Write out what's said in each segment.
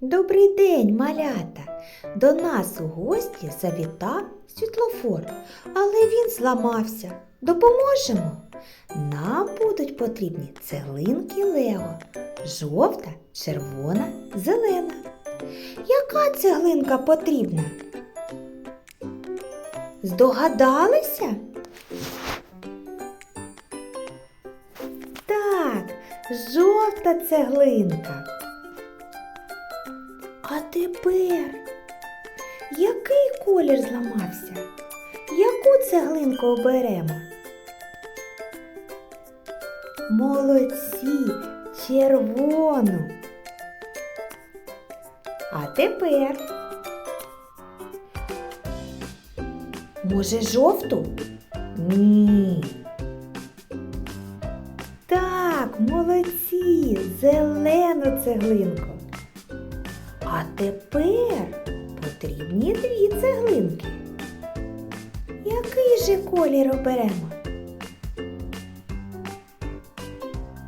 Добрий день, малята! До нас у гості завітав світлофор, але він зламався. Допоможемо? Нам будуть потрібні цеглинки Лего. Жовта, червона, зелена. Яка цеглинка потрібна? Здогадалися? Так, жовта цеглинка. А тепер який колір зламався? Яку цеглинку оберемо? Молодці, червону. А тепер може жовту? Ні. Так, молодці, зелену цеглинку. А тепер потрібні дві цеглинки. Який же колір оберемо?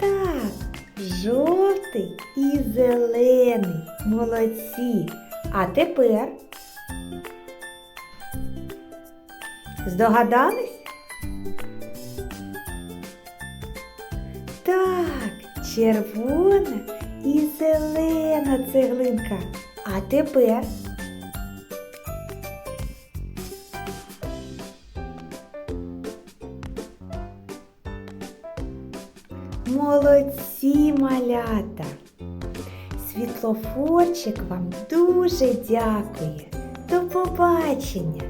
Так, жовтий і зелений. Молодці. А тепер здогадались? Так, червона і зелена цеглинка. А тепер молодці малята. Світлофорчик вам дуже дякує. До побачення!